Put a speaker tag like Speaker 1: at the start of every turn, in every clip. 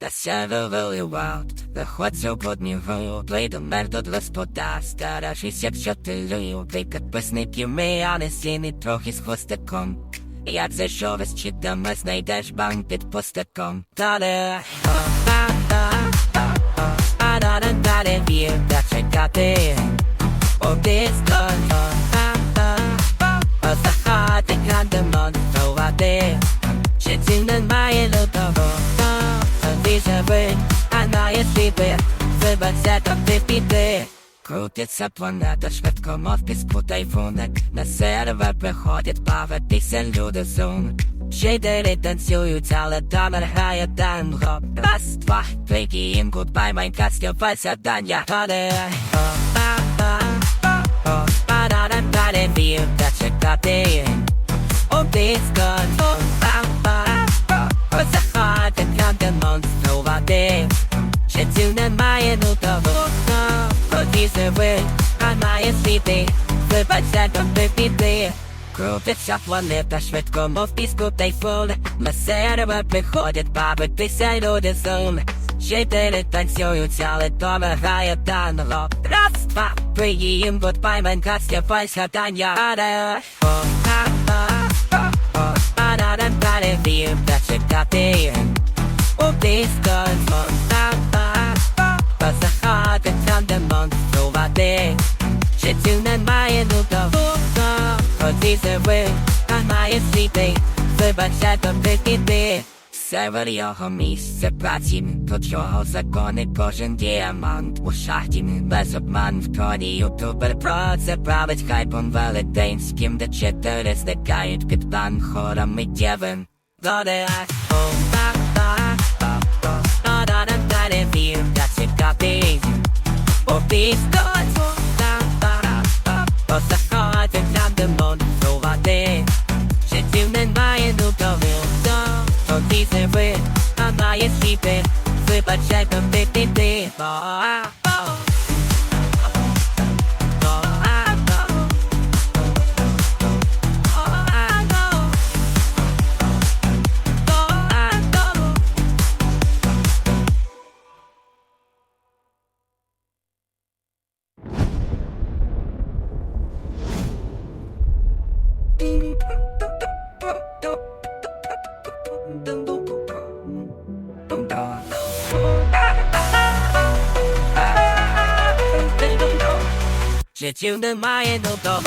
Speaker 1: Та сяду виливав, заходжу под нього, плейду мердо для спода, старашись, якщо ти люю, ти підписників ми, а не сіни трохи з хвостиком. Як зайшов із читами, знайдеш банк під постаком. Далі, а далі, далі вір, та чекати. Обіскон, має сліпи, то ти піди. Крутиться планета швидко, мов піску тайфуник На сервер приходять бавитися люди зум Шейдери танцюють, але тамер грає танго. Раз, два, три, кім, гудбай, майнкаст, пальця, дань, я о, Цю немає, ну того, Хотіся ви, а має світи Вибачте, то ти піди Крутиться планета швидко, мов піску тайфун На сервер приходять бавитися люди зум Жителі танцюють, але дома грає танго Раз, два, три, їм гудбай, Майнкаст, я пальць гадання Аде, о, а, а, о, о, а, да, да, далі вір, та чекати Обіскон, о, а, а, Посахати там, де монструвати Ще цю немає, ну того Хотіться ви, а має світи Вибачте, то ти піди Север його місце праці Тут його закони кожен діамант У шахті без обман в коді ютубер про це править хайпом велетенським Де чотири зникають під план хорами дєвин Доде аж о, Вибачай, то ти піди О, Життів немає ну того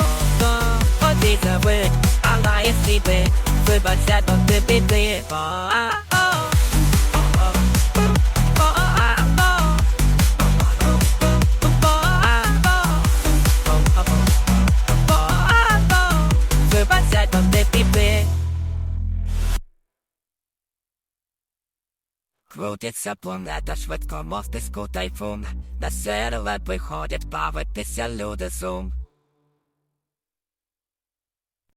Speaker 1: Хотіться ви, а має світи Вибачте, то ти піди Крутиться планета швидко, мов тиску тайфун. На сервер приходять бавитися люди зум